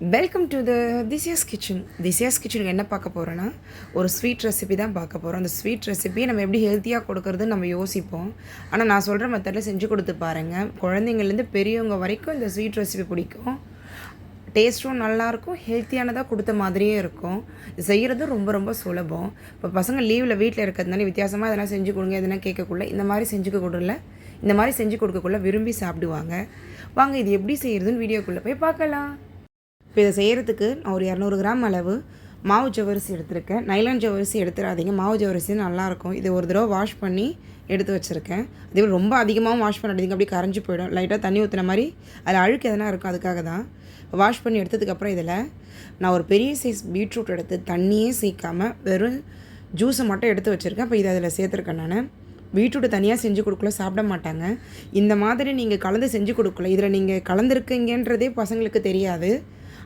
Welcome to the திசியாஸ் kitchen திசியாஸ் கிச்சனுக்கு என்ன பார்க்க போகிறோன்னா ஒரு ஸ்வீட் ரெசிபி தான் பார்க்க போகிறோம் அந்த ஸ்வீட் ரெசிபியை நம்ம எப்படி ஹெல்த்தியாக கொடுக்கறதுன்னு நம்ம யோசிப்போம். ஆனால் நான் சொல்கிற மெத்தடில் செஞ்சு கொடுத்து பாருங்கள் குழந்தைங்கள்லேருந்து பெரியவங்க வரைக்கும் இந்த ஸ்வீட் ரெசிபி பிடிக்கும். டேஸ்ட்டும் நல்லாயிருக்கும் ஹெல்த்தியானதாக கொடுத்த மாதிரியே இருக்கும். செய்கிறதும் ரொம்ப ரொம்ப சுலபம். இப்போ பசங்க லீவில் வீட்டில் இருக்கிறதுனால வித்தியாசமாக எதனா செஞ்சு கொடுங்க எதனா கேட்கக்குள்ள இந்த மாதிரி செஞ்சுக்க கொடுல இந்த மாதிரி செஞ்சு கொடுக்கக்குள்ள விரும்பி சாப்பிடுவாங்க. வாங்க இது எப்படி செய்கிறதுன்னு வீடியோக்குள்ளே போய் பார்க்கலாம். இப்போ இதை செய்கிறதுக்கு நான் ஒரு இரநூறு கிராம் அளவு மாவு ஜவரிசி எடுத்திருக்கேன். நைலான் ஜவரிசி எடுத்துடாதீங்க மாவு ஜவரிசி நல்லாயிருக்கும். இது ஒரு தடவை வாஷ் பண்ணி எடுத்து வச்சுருக்கேன். அதே மாதிரி ரொம்ப அதிகமாகவும் வாஷ் பண்ணாதீங்க. அப்படியே கரைஞ்சி போயிடும். லைட்டாக தண்ணி ஊற்றுன மாதிரி அதில் அழுக்கு எதனா இருக்கும் அதுக்காக தான் வாஷ் பண்ணி எடுத்ததுக்கப்புறம் இதில் நான் ஒரு பெரிய சைஸ் பீட்ரூட் எடுத்து தண்ணியே சேர்க்காமல் வெறும் ஜூஸை மட்டும் எடுத்து வச்சுருக்கேன். இப்போ இதை அதில் சேர்த்துருக்கேன் நான். பீட்ரூட்டை தனியாக செஞ்சு கொடுக்கல சாப்பிட மாட்டாங்க. இந்த மாதிரி நீங்கள் கலந்து செஞ்சு கொடுக்கல. இதில் நீங்கள் கலந்துருக்கீங்கன்றதே பசங்களுக்கு தெரியாது.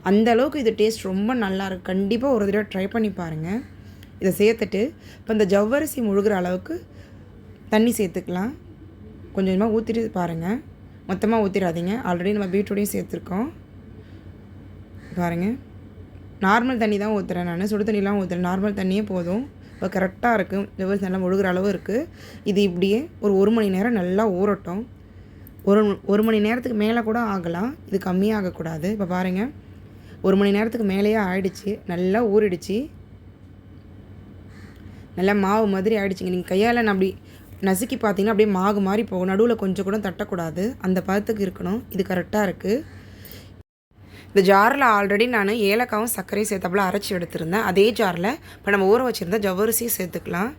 அந்தளவுக்கு இது டேஸ்ட் ரொம்ப நல்லா இருக்கு கண்டிப்பாக ஒரு தடவை ட்ரை பண்ணி பாருங்கள் இதை சேர்த்துட்டு இப்போ இந்த ஜவ்வரிசி முழுகிற அளவுக்கு தண்ணி சேர்த்துக்கலாம். கொஞ்சம் கொஞ்சமாக ஊற்றிட்டு பாருங்கள் மொத்தமாக ஊற்றிடாதீங்க ஆல்ரெடி நம்ம பீட்ரூட்டையும் சேர்த்துருக்கோம். பாருங்கள் நார்மல் தண்ணி தான் ஊற்றுறேன் நான். சுடு தண்ணிலாம் ஊற்றுறேன் நார்மல் தண்ணியே போதும். இப்போ கரெக்டாக இருக்கும் ஜவ்வரிசி நல்லா முழுகிற அளவு இருக்குது இது இப்படியே ஒரு ஒரு மணி நேரம் நல்லா ஊறட்டும். ஒரு ஒரு மணி நேரத்துக்கு மேலே கூட ஆகலாம். இது கம்மியாகக்கூடாது. இப்போ பாருங்கள் ஒரு மணி நேரத்துக்கு மேலேயே ஆயிடுச்சு. நல்லா ஊறிடுச்சு. நல்லா மாவு மாதிரி ஆயிடுச்சுங்க. நீங்கள் கையால் நான் அப்படி நசுக்கி பார்த்தீங்கன்னா அப்படியே மாவு மாதிரி போகும். நடுவில் கொஞ்சம் கூட தட்டக்கூடாது. அந்த பதத்துக்கு இருக்கணும். இது கரெக்டாக இருக்குது இந்த ஜாரில் ஆல்ரெடி நான் ஏலக்காவும் சர்க்கரையும் சேர்த்தாப்புல அரைச்சி எடுத்திருந்தேன். அதே ஜாரில் இப்போ நம்ம ஊற வச்சுருந்தா ஜவ்வரிசியும் சேர்த்துக்கலாம்.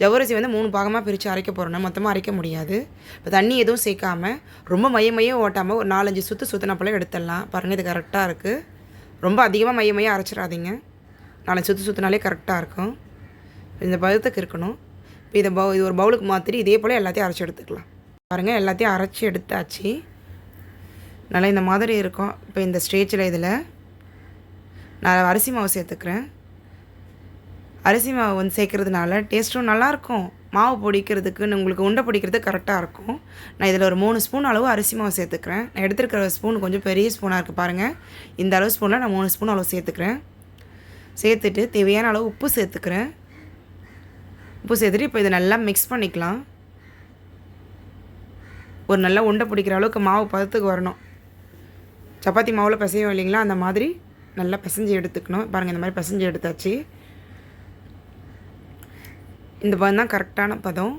ஜவ்வரிசி வந்து மூணு பாகமாக பிரித்து அரைக்க போகிறோம்னா மொத்தமாக அரைக்க முடியாது. இப்போ தண்ணி எதுவும் சேர்க்காம ரொம்ப மைய மையம் ஓட்டாமல் ஒரு நாலஞ்சு சுற்று சுற்றினப்போல எடுத்துடலாம். பாருங்கள் இது கரெக்டாக இருக்குது ரொம்ப அதிகமாக மைய மையம் அரைச்சிடாதீங்க. நாலஞ்சு சுற்று சுற்றினாலே கரெக்டாக இருக்கும். இந்த பதத்துக்கு இருக்கணும். இப்போ இதை பவு இது ஒரு பவுலுக்கு மாற்றி இதே போல் எல்லாத்தையும் அரைச்சி எடுத்துக்கலாம். பாருங்கள் எல்லாத்தையும் அரைச்சி எடுத்தாச்சு. நல்லா இந்த மாதிரி இருக்கும். இப்போ இந்த ஸ்டேஜில் இதில் நான் அரிசி மாவு சேர்த்துக்கிறேன். அரிசி மாவு வந்து சேர்க்குறதுனால டேஸ்ட்டும் நல்லாயிருக்கும் மாவு பொடிக்கிறதுக்கு உங்களுக்கு உண்டை பிடிக்கிறது கரெக்டாக இருக்கும். நான் இதில் ஒரு மூணு ஸ்பூன் அளவு அரிசி மாவு சேர்த்துக்கிறேன். நான் எடுத்துருக்கிற ஸ்பூன் கொஞ்சம் பெரிய ஸ்பூனாக இருக்குது பாருங்கள் இந்த அளவு ஸ்பூனில் நான் மூணு ஸ்பூன் அளவு சேர்த்துக்கிறேன். சேர்த்துட்டு தேவையான அளவு உப்பு சேர்த்துக்கிறேன். உப்பு சேர்த்துட்டு இப்போ இதை நல்லா மிக்ஸ் பண்ணிக்கலாம். ஒரு நல்லா உண்டை பிடிக்கிற அளவுக்கு மாவு பதத்துக்கு வரணும். சப்பாத்தி மாவில் பிசையும் இல்லைங்களா? அந்த மாதிரி நல்லா பிசைஞ்சு எடுத்துக்கணும். பாருங்கள் இந்த மாதிரி பிசைஞ்சு எடுத்தாச்சு. இந்த பதம் தான் கரெக்டான பதம்.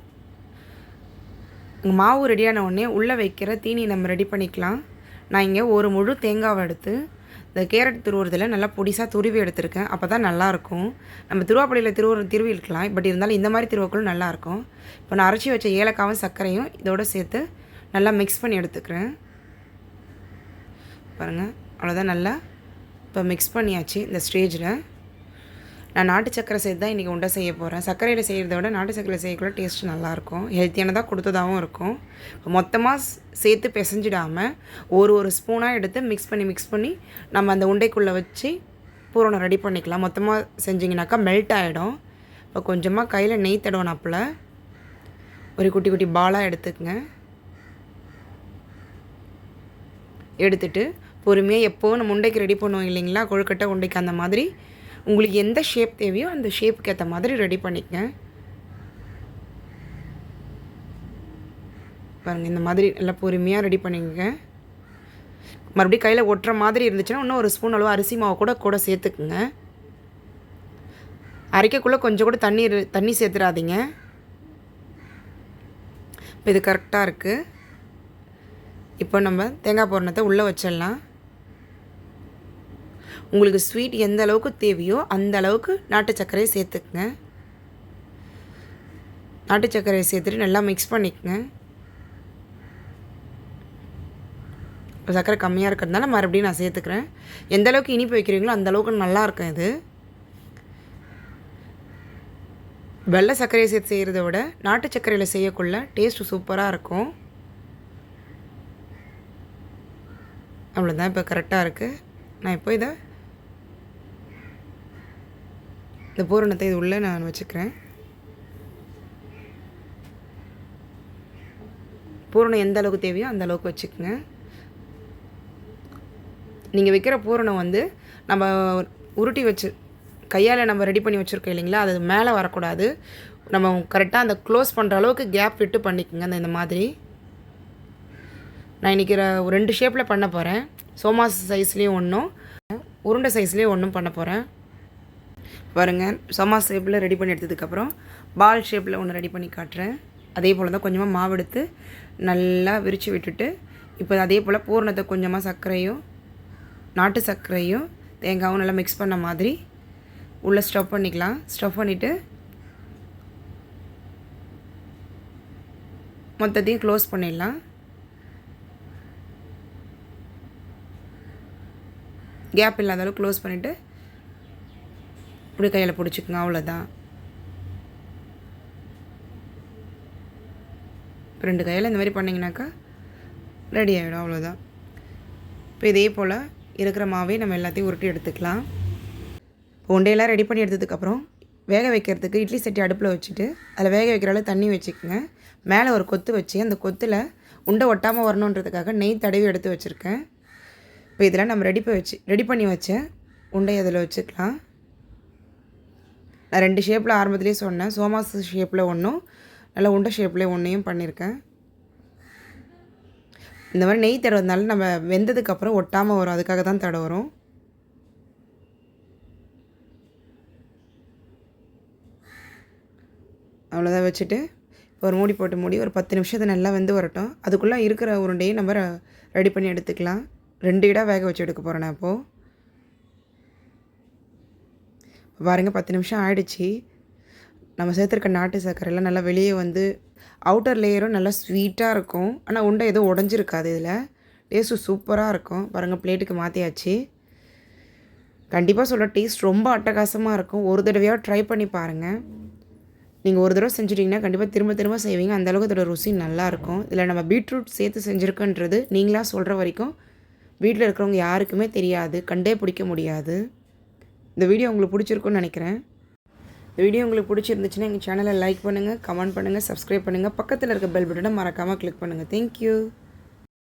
மாவு ரெடியான உடனே உள்ளே வைக்கிற தீனி நம்ம ரெடி பண்ணிக்கலாம். நான் இங்கே ஒரு முழு தேங்காவை எடுத்து இந்த கேரட் துருவுறதில் நல்லா பொடிசாக துருவி எடுத்திருக்கேன். அப்போ தான் நல்லாயிருக்கும் நம்ம திருவாப்பள்ளியில் திருவுற திருவி இருக்கலாம். பட் இருந்தாலும் இந்த மாதிரி திருவக்களும் நல்லாயிருக்கும் இப்போ நான் அரைச்சி வச்ச ஏலக்காவும் சர்க்கரையும் இதோடு சேர்த்து நல்லா மிக்ஸ் பண்ணி எடுத்துக்கிறேன். பாருங்கள் அவ்வளோதான் நல்லா இப்போ மிக்ஸ் பண்ணியாச்சு இந்த ஸ்டேஜில் நான் நாட்டு சக்கரை சேர்த்து தான் இன்றைக்கி உண்டை செய்ய போகிறேன் சர்க்கரையில் செய்கிறத விட நாட்டு சக்கரையில் செய்யக்குள்ள டேஸ்ட் நல்லாயிருக்கும். ஹெல்த்தியானதாக கொடுத்ததாகவும் இருக்கும். மொத்தமாக சேர்த்து பிசைஞ்சிடாமல் ஒரு ஒரு ஸ்பூனாக எடுத்து மிக்ஸ் பண்ணி மிக்ஸ் பண்ணி நம்ம அந்த உண்டைக்குள்ளே வச்சு பூரணம் ரெடி பண்ணிக்கலாம். மொத்தமாக செஞ்சிங்கனாக்கா மெல்ட் ஆகிடும் இப்போ கொஞ்சமாக கையில் நெய் தடவனாப்பில் ஒரு குட்டி குட்டி பாலாக எடுத்துக்கங்க. எடுத்துட்டு பொறுமையாக எப்போவும் நம்ம உண்டைக்கு ரெடி பண்ணுவோம் இல்லைங்களா? கொழுக்கட்டை உண்டைக்கு அந்த மாதிரி உங்களுக்கு எந்த ஷேப் தேவையோ அந்த ஷேப்புக்கு ஏற்ற மாதிரி ரெடி பண்ணிக்கங்க. பாருங்கள் இந்த மாதிரி நல்லா பொறுமையாக ரெடி பண்ணிக்கங்க. மறுபடியும் கையில் ஒட்டுற மாதிரி இருந்துச்சுன்னா இன்னும் ஒரு ஸ்பூன் அளவு அரிசி மாவு கூட கூட சேர்த்துக்குங்க. அரைக்கக்குள்ளே கொஞ்சம் கூட தண்ணி தண்ணி சேர்த்துடாதீங்க இப்போ இது கரெக்டாக இருக்குது இப்போ நம்ம தேங்காய் பூரணத்தை உள்ளே வச்சிடலாம். உங்களுக்கு ஸ்வீட் எந்த அளவுக்கு தேவையோ அந்த அளவுக்கு நாட்டு சர்க்கரையை சேர்த்துக்குங்க. நாட்டு சர்க்கரையை சேர்த்துட்டு நல்லா மிக்ஸ் பண்ணிக்கங்க. சர்க்கரை கம்மியாக இருக்கிறதுனால மறுபடியும் நான் சேர்த்துக்கிறேன். எந்த அளவுக்கு இனிப்பு வைக்கிறீங்களோ அந்த அளவுக்கு நல்லா இருக்கும் இது. வெள்ளை சர்க்கரையை சேர்த்து செய்கிறத விட நாட்டு சர்க்கரையில் செய்யக்குள்ள டேஸ்ட்டு சூப்பராக இருக்கும். அவ்வளோதான் இப்போ கரெக்டாக இருக்குது நான் இப்போ இதை இந்த பூரணத்தை இது உள்ளே நான் வச்சுக்கிறேன். பூரணம் எந்த அளவுக்கு தேவையோ அந்த அளவுக்கு வச்சுக்கோங்க. நீங்கள் வைக்கிற பூரணம் வந்து நம்ம உருட்டி வச்சு கையால் நம்ம ரெடி பண்ணி வச்சுருக்கோம் இல்லைங்களா? அது மேலே வரக்கூடாது. நம்ம கரெக்டாக அந்த க்ளோஸ் பண்ணுற அளவுக்கு கேப் விட்டு பண்ணிக்கோங்க அந்த இந்த மாதிரி. நான் இன்றைக்கி ரெண்டு ஷேப்பில் பண்ண போகிறேன் சோமாஸ் சைஸ்லேயும் ஒன்றும் உருண்டை சைஸ்லேயும் ஒன்றும் பண்ண போகிறேன் பாருங்கள் சமா ஷேப்பில் ரெடி பண்ணி எடுத்ததுக்கப்புறம் பால் ஷேப்பில் ஒன்று ரெடி பண்ணி காட்டுறேன். அதே போல் தான் கொஞ்சமாக மாவு எடுத்து நல்லா விரித்து விட்டுட்டு இப்போ அதே போல் பூரணத்தை கொஞ்சமாக சர்க்கரையும் நாட்டு சர்க்கரையும் தேங்காயும் நல்லா மிக்ஸ் பண்ண மாதிரி உள்ளே ஸ்டஃப் பண்ணிக்கலாம். ஸ்டஃப் பண்ணிவிட்டு மொத்தத்தையும் க்ளோஸ் பண்ணிடலாம். கேப் இல்லாத அளவு க்ளோஸ் பண்ணிவிட்டு இப்படி கையில் பிடிச்சிக்கோங்க அவ்வளோதான் இப்போ ரெண்டு கையில் இந்த மாதிரி பண்ணிங்கனாக்கா ரெடி ஆகிடும் அவ்வளோதான் இப்போ இதே போல் இருக்கிற மாவே நம்ம எல்லாத்தையும் உருட்டி எடுத்துக்கலாம். இப்போ உண்டையெல்லாம் ரெடி பண்ணி எடுத்ததுக்கப்புறம் வேக வைக்கிறதுக்கு இட்லி சட்டி அடுப்பில் வச்சுட்டு அதில் வேக வைக்கிற அளவு தண்ணி வச்சுக்கோங்க. மேலே ஒரு கொத்து வச்சு அந்த கொத்தில் உண்டை ஒட்டாமல் வரணுன்றதுக்காக நெய் தடவி எடுத்து வச்சுருக்கேன். இப்போ இதெல்லாம் நம்ம ரெடி வச்சு ரெடி பண்ணி வச்ச உண்டை அதில் வச்சுக்கலாம். நான் ரெண்டு ஷேப்பில் ஆரம்பத்துலேயே சொன்னேன். சோமாஸ் ஷேப்பில் ஒன்றும் நல்லா உண்டை ஷேப்பில் ஒன்றையும் பண்ணியிருக்கேன். இந்த மாதிரி நெய் தடவுறதுனால நம்ம வெந்ததுக்கப்புறம் ஒட்டாமல் வரும். அதுக்காக தான் தடவுறோம். அவ்வளோதான் வச்சுட்டு இப்போ ஒரு மூடி போட்டு மூடி ஒரு பத்து நிமிஷத்தை நல்லா வெந்து வரட்டும். அதுக்குள்ளே இருக்கிற உருண்டையும் நம்ம ரெடி பண்ணி எடுத்துக்கலாம். ரெண்டு இடம் வேக வச்சு எடுக்க போகிறேன் நான் இப்போது பாருங்கள் பத்து நிமிஷம் ஆயிடுச்சு. நம்ம சேர்த்துருக்க நாட்டு சர்க்கரைலாம் நல்லா வெளியே வந்து அவுட்டர் லேயரும் நல்லா ஸ்வீட்டாக இருக்கும். ஆனால் உண்டை எதுவும் உடஞ்சிருக்காது இதில். டேஸ்ட்டு சூப்பராக இருக்கும். பாருங்கள் பிளேட்டுக்கு மாற்றியாச்சு கண்டிப்பாக சொல்ல டேஸ்ட் ரொம்ப அட்டகாசமாக இருக்கும். ஒரு தடவையாக ட்ரை பண்ணி பாருங்கள் நீங்கள் ஒரு தடவை செஞ்சுட்டிங்கன்னா கண்டிப்பாக திரும்ப திரும்ப செய்வீங்க. அந்தளவுக்கு அதோட ருசி நல்லாயிருக்கும் இதில் நம்ம பீட்ரூட் சேர்த்து செஞ்சுருக்கோன்றது நீங்களாக சொல்கிற வரைக்கும் வீட்டில் இருக்கிறவங்க யாருக்குமே தெரியாது. கண்டே பிடிக்க முடியாது. இந்த வீடியோ உங்களுக்கு பிடிச்சிருக்குன்னு நினைக்கிறேன். இந்த வீடியோ உங்களுக்கு பிடிச்சிருந்துச்சுன்னா எங்கள் சேனலை லைக் பண்ணுங்கள் கமெண்ட் பண்ணுங்கள் சப்ஸ்கிரைப் பண்ணுங்கள் பக்கத்தில் இருக்க பெல் பட்டனை மறக்காமல் கிளிக் பண்ணுங்கள் தேங்க்யூ